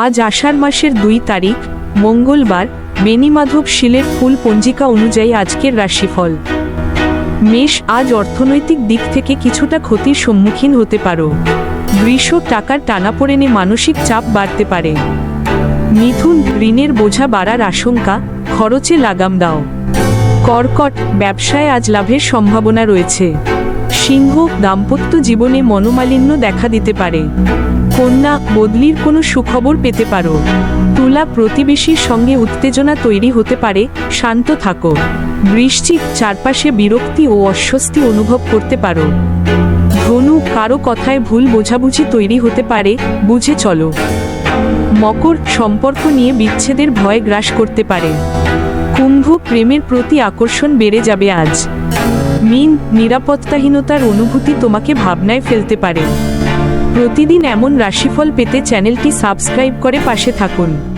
আজ আষাঢ় মাসের দুই তারিখ, মঙ্গলবার বেনিমাধব শিলের ফুল পঞ্জিকা অনুযায়ী আজকের রাশিফল। মেষ, আজ অর্থনৈতিক দিক থেকে কিছুটা ক্ষতির সম্মুখীন হতে পারো। বৃষ টাকার টানাপোড়েনে মানসিক চাপ বাড়তে পারে। মিথুন, ঋণের বোঝা বাড়ার আশঙ্কা, খরচে লাগাম দাও। কর্কট, ব্যবসায় আজ লাভের সম্ভাবনা রয়েছে। সিংহ দাম্পত্য জীবনে মনোমালিন্য দেখা দিতে পারে। কন্যা, বদলির কোনো সুখবর পেতে পারো। তুলা প্রতিবেশীর সঙ্গে উত্তেজনা তৈরি হতে পারে, শান্ত থাকো। বৃশ্চিক চারপাশে বিরক্তি ও অস্বস্তি অনুভব করতে পারো। ধনু কারও কথায় ভুল বোঝাবুঝি তৈরি হতে পারে, বুঝে চলো। মকর সম্পর্ক নিয়ে বিচ্ছেদের ভয় গ্রাস করতে পারে। কুম্ভ প্রেমের প্রতি আকর্ষণ বেড়ে যাবে আজ। মিন নিরাপত্তাহীনতার অনুভূতি তোমাকে ভাবনায় ফেলতে পারে। প্রতিদিন এমন রাশিফল পেতে চ্যানেলটি সাবস্ক্রাইব করে পাশে থাকুন।